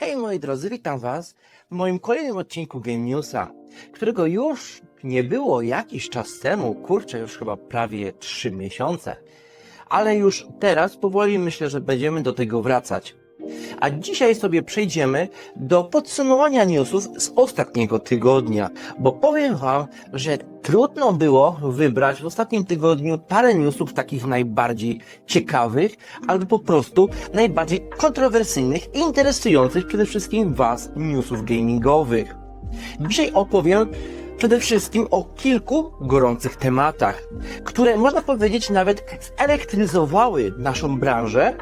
Hej moi drodzy, witam was w moim kolejnym odcinku Game Newsa, którego już nie było jakiś czas temu, kurczę, już chyba prawie 3 miesiące. Ale już teraz powoli myślę, że będziemy do tego wracać. A dzisiaj sobie przejdziemy do podsumowania newsów z ostatniego tygodnia, bo powiem wam, że trudno było wybrać w ostatnim tygodniu parę newsów takich najbardziej ciekawych, albo po prostu najbardziej kontrowersyjnych i interesujących przede wszystkim was newsów gamingowych. Dzisiaj opowiem przede wszystkim o kilku gorących tematach, które można powiedzieć nawet zelektryzowały naszą branżę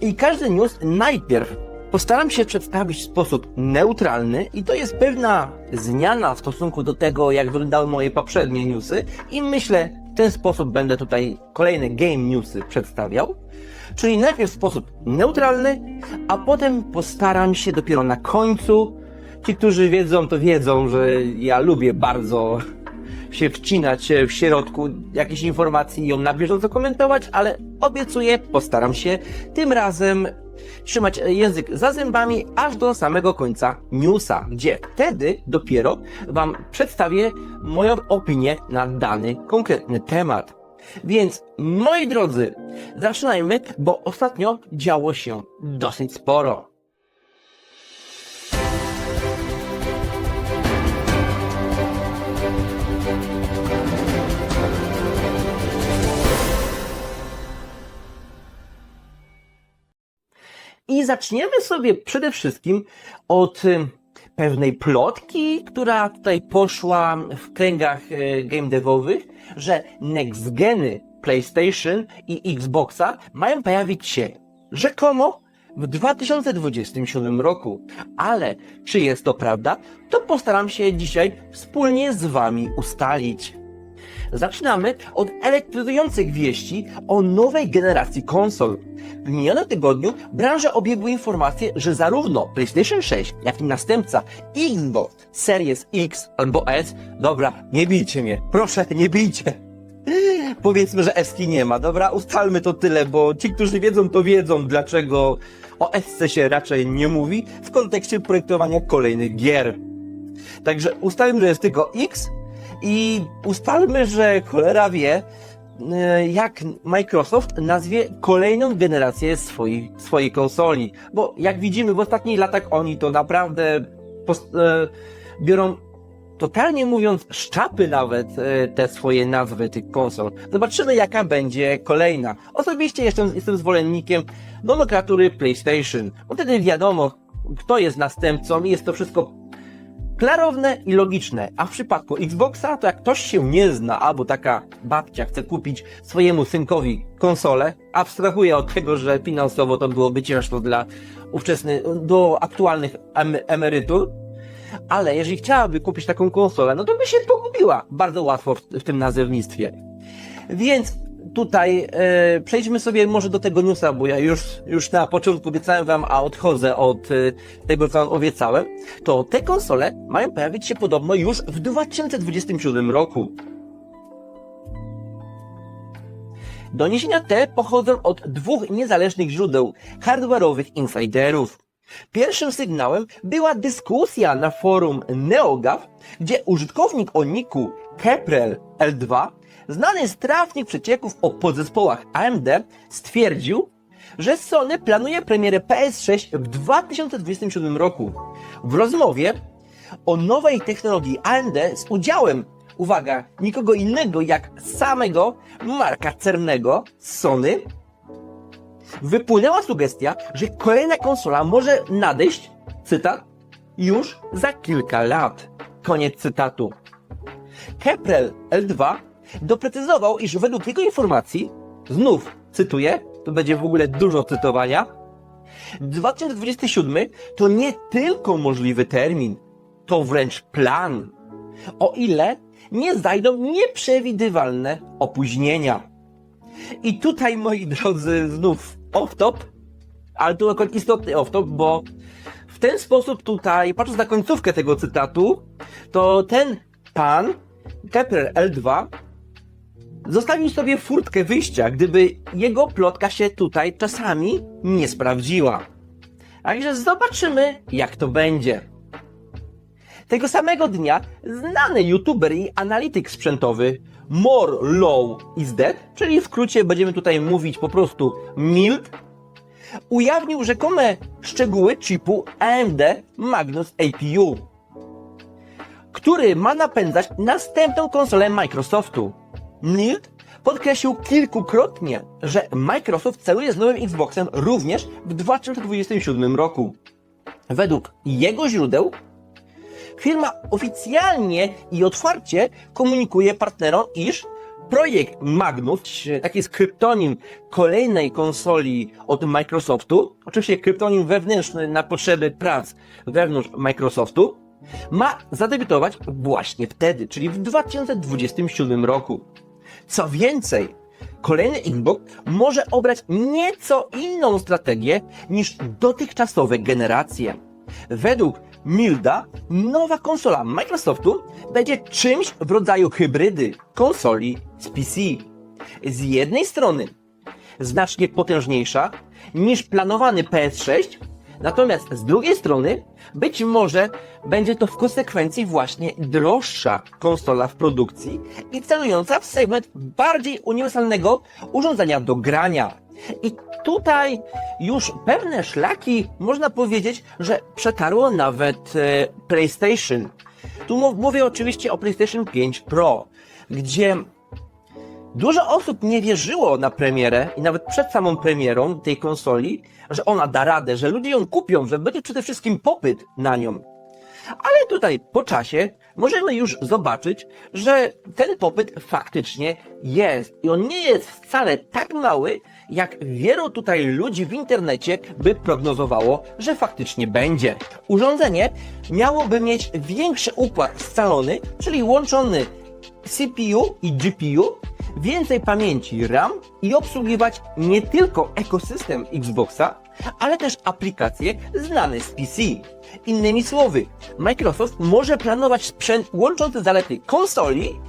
i każdy news najpierw postaram się przedstawić w sposób neutralny i to jest pewna zmiana w stosunku do tego, jak wyglądały moje poprzednie newsy i myślę, w ten sposób będę tutaj kolejne game newsy przedstawiał. Czyli najpierw w sposób neutralny, a potem postaram się dopiero na końcu. Ci, którzy wiedzą, to wiedzą, że ja lubię bardzo się wcinać w środku jakiejś informacji i ją na bieżąco komentować, ale obiecuję, postaram się tym razem trzymać język za zębami aż do samego końca newsa, gdzie wtedy dopiero Wam przedstawię moją opinię na dany konkretny temat. Więc, moi drodzy, zaczynajmy, bo ostatnio działo się dosyć sporo. Zaczniemy sobie przede wszystkim od y, pewnej plotki, która tutaj poszła w kręgach y, game devowych, że next geny PlayStation i Xboxa mają pojawić się rzekomo w 2027 roku. Ale czy jest to prawda, to postaram się dzisiaj wspólnie z Wami ustalić. Zaczynamy od elektryzujących wieści o nowej generacji konsol. W minionym tygodniu branżę obiegły informacje, że zarówno PlayStation 6, jak i następca Xbox Series X albo S, dobra, nie bijcie mnie, proszę, nie bijcie. Powiedzmy, że S nie ma, dobra? Ustalmy to tyle, bo ci, którzy wiedzą, to wiedzą, dlaczego o SC się raczej nie mówi w kontekście projektowania kolejnych gier. Także ustalmy, że jest tylko X i ustalmy, że cholera wie, e, jak Microsoft nazwie kolejną generację swojej, swojej konsoli. Bo jak widzimy w ostatnich latach oni to naprawdę e, biorą totalnie mówiąc szczapy nawet e, te swoje nazwy tych konsol. Zobaczymy jaka będzie kolejna. Osobiście jestem, jestem zwolennikiem nomenklatury PlayStation. Bo wtedy wiadomo kto jest następcą i jest to wszystko klarowne i logiczne. A w przypadku Xboxa, to jak ktoś się nie zna, albo taka babcia chce kupić swojemu synkowi konsolę, abstrahuje od tego, że finansowo to byłoby ciężko dla ówczesnych, do aktualnych em emerytur, ale jeżeli chciałaby kupić taką konsolę, no to by się pogubiła bardzo łatwo w, w tym nazewnictwie. Więc tutaj e, przejdźmy sobie może do tego newsa, bo ja już, już na początku obiecałem wam, a odchodzę od e, tego, co wam obiecałem. To te konsole mają pojawić się podobno już w 2027 roku. Doniesienia te pochodzą od dwóch niezależnych źródeł hardware'owych insiderów. Pierwszym sygnałem była dyskusja na forum NeoGAF, gdzie użytkownik o niku Keprel L2, znany z trafnych przecieków o podzespołach AMD, stwierdził, że Sony planuje premierę PS6 w 2027 roku. W rozmowie o nowej technologii AMD z udziałem, uwaga, nikogo innego jak samego Marka Cernego Sony, wypłynęła sugestia, że kolejna konsola może nadejść, cytat, już za kilka lat. Koniec cytatu. Keprel L2 doprecyzował, iż według jego informacji, znów cytuję, to będzie w ogóle dużo cytowania, 2027 to nie tylko możliwy termin, to wręcz plan. O ile nie zajdą nieprzewidywalne opóźnienia. I tutaj, moi drodzy, znów off-top, ale tu akurat istotny off-top, bo w ten sposób tutaj, patrząc na końcówkę tego cytatu, to ten pan, Kepler L2, zostawił sobie furtkę wyjścia, gdyby jego plotka się tutaj czasami nie sprawdziła. Także zobaczymy, jak to będzie. Tego samego dnia znany youtuber i analityk sprzętowy More Low is Dead, czyli w skrócie będziemy tutaj mówić po prostu MILD, ujawnił rzekome szczegóły chipu AMD Magnus APU, który ma napędzać następną konsolę Microsoftu. MILD podkreślił kilkukrotnie, że Microsoft celuje z nowym Xboxem również w 2027 roku. Według jego źródeł firma oficjalnie i otwarcie komunikuje partnerom, iż projekt Magnus, taki jest kryptonim kolejnej konsoli od Microsoftu, oczywiście kryptonim wewnętrzny na potrzeby prac wewnątrz Microsoftu, ma zadebiutować właśnie wtedy, czyli w 2027 roku. Co więcej, kolejny Xbox może obrać nieco inną strategię niż dotychczasowe generacje. Według Milda nowa konsola Microsoftu będzie czymś w rodzaju hybrydy konsoli z PC. Z jednej strony znacznie potężniejsza niż planowany PS6, natomiast z drugiej strony być może będzie to w konsekwencji właśnie droższa konsola w produkcji i celująca w segment bardziej uniwersalnego urządzenia do grania. I tutaj już pewne szlaki, można powiedzieć, że przetarło nawet e, PlayStation. Tu mów- mówię oczywiście o PlayStation 5 Pro, gdzie Dużo osób nie wierzyło na premierę i nawet przed samą premierą tej konsoli, że ona da radę, że ludzie ją kupią, że będzie przede wszystkim popyt na nią. Ale tutaj po czasie możemy już zobaczyć, że ten popyt faktycznie jest. I on nie jest wcale tak mały, jak wielu tutaj ludzi w internecie by prognozowało, że faktycznie będzie. Urządzenie miałoby mieć większy układ scalony, czyli łączony CPU i GPU, więcej pamięci RAM i obsługiwać nie tylko ekosystem Xboxa, ale też aplikacje znane z PC. Innymi słowy, Microsoft może planować sprzęt łączący zalety konsoli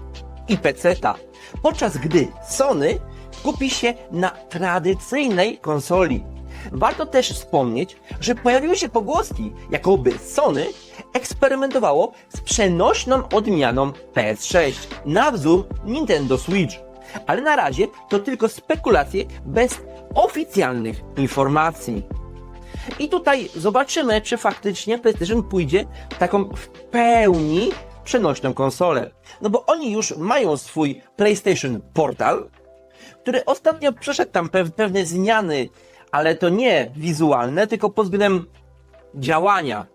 i PC-ta, podczas gdy Sony kupi się na tradycyjnej konsoli. Warto też wspomnieć, że pojawiły się pogłoski, jakoby Sony eksperymentowało z przenośną odmianą PS6 na wzór Nintendo Switch. Ale na razie to tylko spekulacje bez oficjalnych informacji. I tutaj zobaczymy, czy faktycznie PlayStation pójdzie w taką w pełni przenośną konsolę. No bo oni już mają swój PlayStation Portal, który ostatnio przeszedł tam pew- pewne zmiany, ale to nie wizualne, tylko pod względem działania.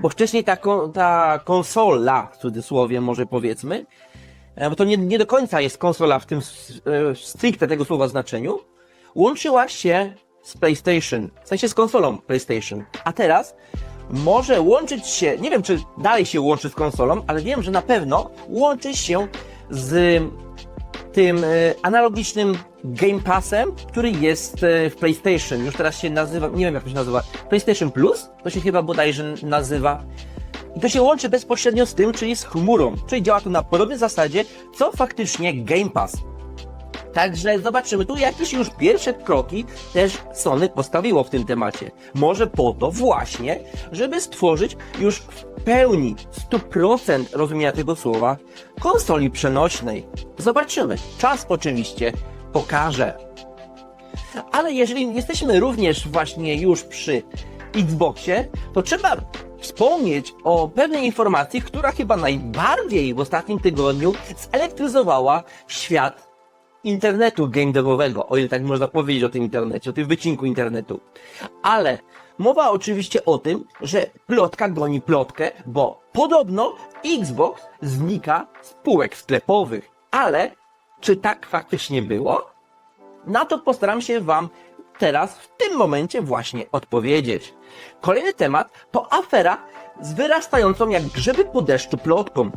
Bo wcześniej ta, kon- ta konsola, w cudzysłowie może powiedzmy, e, bo to nie, nie do końca jest konsola w tym s- e, stricte tego słowa znaczeniu, łączyła się z PlayStation, w sensie z konsolą PlayStation. A teraz może łączyć się, nie wiem czy dalej się łączy z konsolą, ale wiem, że na pewno łączy się z tym e, analogicznym Game Passem, który jest e, w PlayStation. Już teraz się nazywa, nie wiem jak to się nazywa, PlayStation Plus? To się chyba bodajże nazywa. I to się łączy bezpośrednio z tym, czyli z chmurą. Czyli działa to na podobnej zasadzie, co faktycznie Game Pass. Także zobaczymy, tu jakieś już pierwsze kroki też Sony postawiło w tym temacie. Może po to właśnie, żeby stworzyć już w pełni 100% rozumienia tego słowa konsoli przenośnej. Zobaczymy. Czas oczywiście pokaże. Ale jeżeli jesteśmy również właśnie już przy Xboxie, to trzeba wspomnieć o pewnej informacji, która chyba najbardziej w ostatnim tygodniu zelektryzowała świat internetu game o ile tak można powiedzieć o tym internecie, o tym wycinku internetu. Ale mowa oczywiście o tym, że plotka goni plotkę, bo podobno Xbox znika z półek sklepowych. Ale czy tak faktycznie było? Na to postaram się Wam teraz, w tym momencie właśnie odpowiedzieć. Kolejny temat to afera z wyrastającą jak grzyby po deszczu plotką,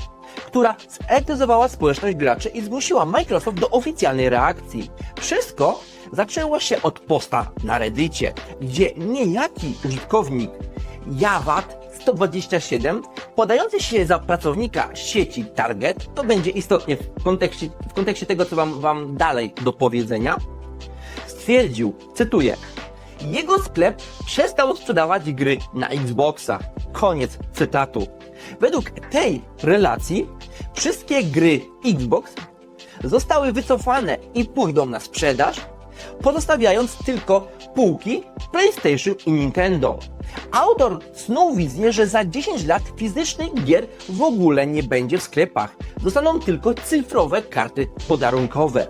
która zelektryzowała społeczność graczy i zmusiła Microsoft do oficjalnej reakcji. Wszystko zaczęło się od posta na Reddicie, gdzie niejaki użytkownik Jawat 127, podający się za pracownika sieci Target, to będzie istotnie w kontekście, w kontekście tego, co wam, wam dalej do powiedzenia, stwierdził, cytuję, jego sklep przestał sprzedawać gry na Xboxa. Koniec cytatu. Według tej relacji wszystkie gry Xbox zostały wycofane i pójdą na sprzedaż, pozostawiając tylko półki PlayStation i Nintendo. Autor snuł wizję, że za 10 lat fizycznych gier w ogóle nie będzie w sklepach. Zostaną tylko cyfrowe karty podarunkowe.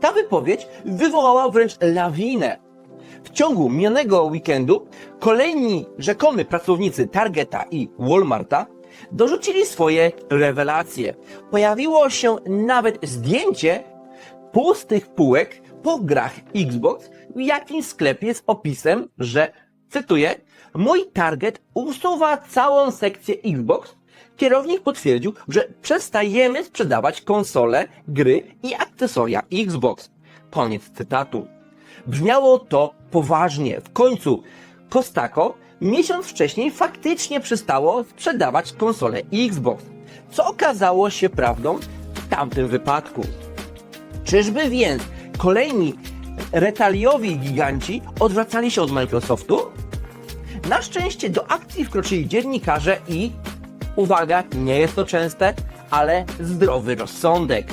Ta wypowiedź wywołała wręcz lawinę. W ciągu minionego weekendu kolejni rzekomi pracownicy Targeta i Walmarta dorzucili swoje rewelacje. Pojawiło się nawet zdjęcie pustych półek po grach Xbox w jakimś sklepie z opisem, że, cytuję, mój Target usuwa całą sekcję Xbox. Kierownik potwierdził, że przestajemy sprzedawać konsole, gry i akcesoria Xbox. Koniec cytatu. Brzmiało to poważnie. W końcu Kostako miesiąc wcześniej faktycznie przestało sprzedawać konsole Xbox, co okazało się prawdą w tamtym wypadku. Czyżby więc kolejni retaliowi giganci odwracali się od Microsoftu? Na szczęście do akcji wkroczyli dziennikarze i, uwaga, nie jest to częste, ale zdrowy rozsądek.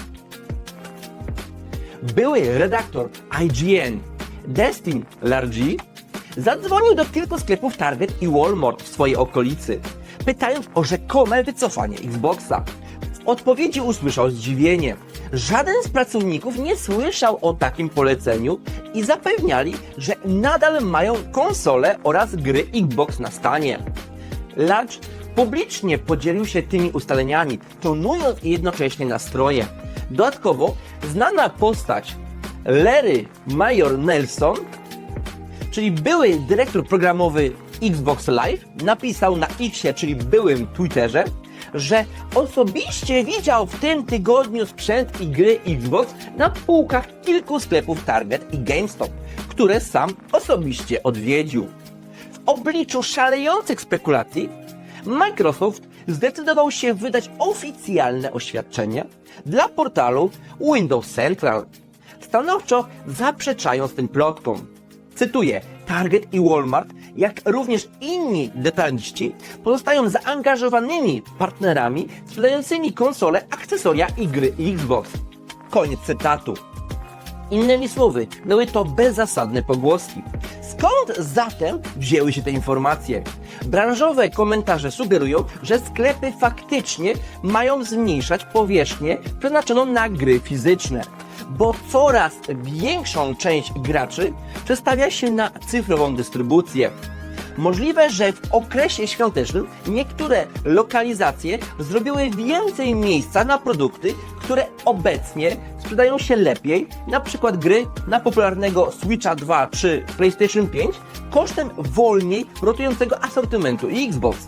Były redaktor IGN Destin Largy zadzwonił do kilku sklepów Target i Walmart w swojej okolicy, pytając o rzekome wycofanie Xboxa. W odpowiedzi usłyszał zdziwienie. Żaden z pracowników nie słyszał o takim poleceniu i zapewniali, że nadal mają konsole oraz gry Xbox na stanie. Large publicznie podzielił się tymi ustaleniami, tonując jednocześnie nastroje. Dodatkowo znana postać Larry Major Nelson, czyli były dyrektor programowy Xbox Live, napisał na Xie, czyli byłym Twitterze, że osobiście widział w tym tygodniu sprzęt i gry Xbox na półkach kilku sklepów Target i GameStop, które sam osobiście odwiedził. W obliczu szalejących spekulacji Microsoft zdecydował się wydać oficjalne oświadczenie dla portalu Windows Central, stanowczo zaprzeczając tym plotkom. Cytuję, Target i Walmart, jak również inni detaliści, pozostają zaangażowanymi partnerami sprzedającymi konsole, akcesoria i gry Xbox. Koniec cytatu. Innymi słowy, były to bezzasadne pogłoski. Skąd zatem wzięły się te informacje? Branżowe komentarze sugerują, że sklepy faktycznie mają zmniejszać powierzchnię przeznaczoną na gry fizyczne, bo coraz większą część graczy przestawia się na cyfrową dystrybucję. Możliwe, że w okresie świątecznym niektóre lokalizacje zrobiły więcej miejsca na produkty, które obecnie sprzedają się lepiej, na przykład gry na popularnego Switcha 2 czy PlayStation 5 kosztem wolniej rotującego asortymentu Xbox.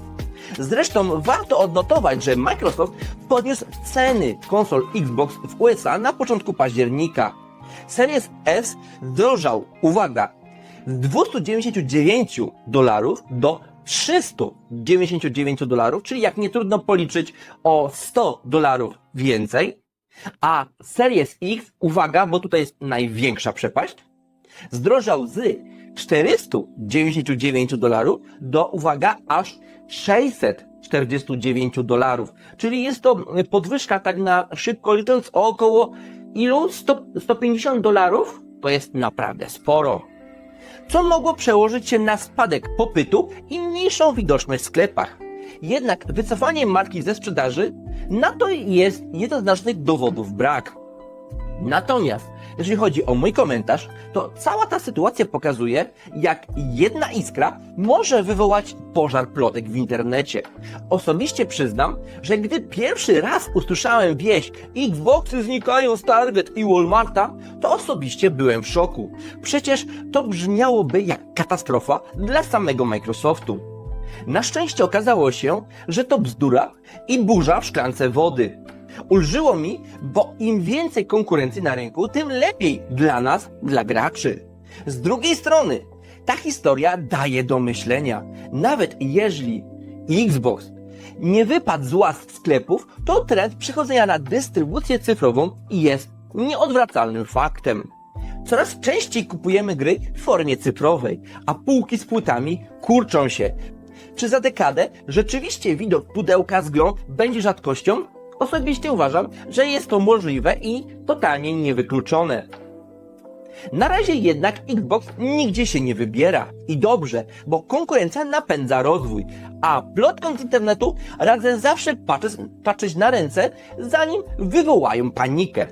Zresztą warto odnotować, że Microsoft podniósł ceny konsol Xbox w USA na początku października. Series S zdrożał, uwaga, z 299 dolarów do 399 dolarów, czyli jak nie trudno policzyć o 100 dolarów więcej, a Series X, uwaga, bo tutaj jest największa przepaść, zdrożał z 499 dolarów do, uwaga, aż 649 dolarów. Czyli jest to podwyżka tak na szybko licząc o około ilu? 100, 150 dolarów? To jest naprawdę sporo. Co mogło przełożyć się na spadek popytu i mniejszą widoczność w sklepach. Jednak wycofanie marki ze sprzedaży na to jest jednoznacznych dowodów brak. Natomiast, jeżeli chodzi o mój komentarz, to cała ta sytuacja pokazuje, jak jedna iskra może wywołać pożar plotek w internecie. Osobiście przyznam, że gdy pierwszy raz usłyszałem wieść Xboxy znikają z Target i Walmarta, to osobiście byłem w szoku. Przecież to brzmiałoby jak katastrofa dla samego Microsoftu. Na szczęście okazało się, że to bzdura i burza w szklance wody. Ulżyło mi, bo im więcej konkurencji na rynku, tym lepiej dla nas, dla graczy. Z drugiej strony, ta historia daje do myślenia. Nawet jeżeli Xbox nie wypadł z łask sklepów, to trend przechodzenia na dystrybucję cyfrową jest nieodwracalnym faktem. Coraz częściej kupujemy gry w formie cyfrowej, a półki z płytami kurczą się. Czy za dekadę rzeczywiście widok pudełka z grą będzie rzadkością? Osobiście uważam, że jest to możliwe i totalnie niewykluczone. Na razie jednak Xbox nigdzie się nie wybiera. I dobrze, bo konkurencja napędza rozwój, a plotkom z internetu radzę zawsze patrzeć, patrzeć na ręce, zanim wywołają panikę.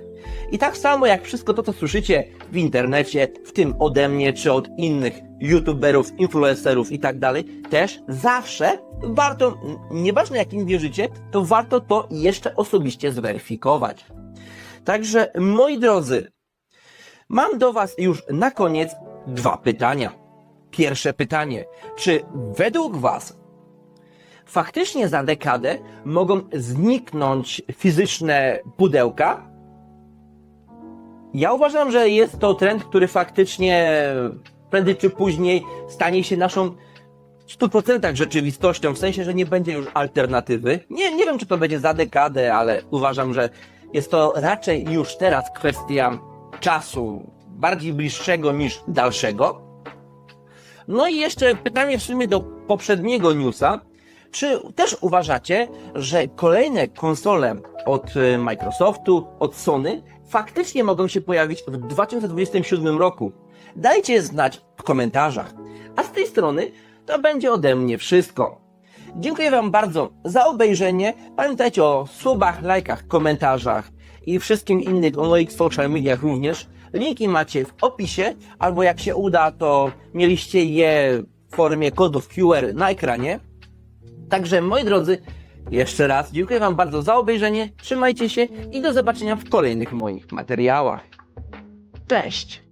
I tak samo jak wszystko to, co słyszycie w internecie, w tym ode mnie czy od innych youtuberów, influencerów i tak dalej, też zawsze warto, nieważne jak im wierzycie, to warto to jeszcze osobiście zweryfikować. Także moi drodzy, Mam do Was już na koniec dwa pytania. Pierwsze pytanie. Czy według Was faktycznie za dekadę mogą zniknąć fizyczne pudełka? Ja uważam, że jest to trend, który faktycznie prędzej czy później stanie się naszą 100% rzeczywistością, w sensie, że nie będzie już alternatywy. Nie, nie wiem, czy to będzie za dekadę, ale uważam, że jest to raczej już teraz kwestia czasu bardziej bliższego niż dalszego. No i jeszcze pytanie w sumie do poprzedniego newsa. Czy też uważacie, że kolejne konsole od e, Microsoftu, od Sony faktycznie mogą się pojawić w 2027 roku? Dajcie znać w komentarzach. A z tej strony to będzie ode mnie wszystko. Dziękuję Wam bardzo za obejrzenie. Pamiętajcie o subach, lajkach, komentarzach i wszystkim innych o moich social mediach również. Linki macie w opisie, albo jak się uda, to mieliście je w formie kodów QR na ekranie. Także moi drodzy, jeszcze raz dziękuję Wam bardzo za obejrzenie. Trzymajcie się i do zobaczenia w kolejnych moich materiałach. Cześć!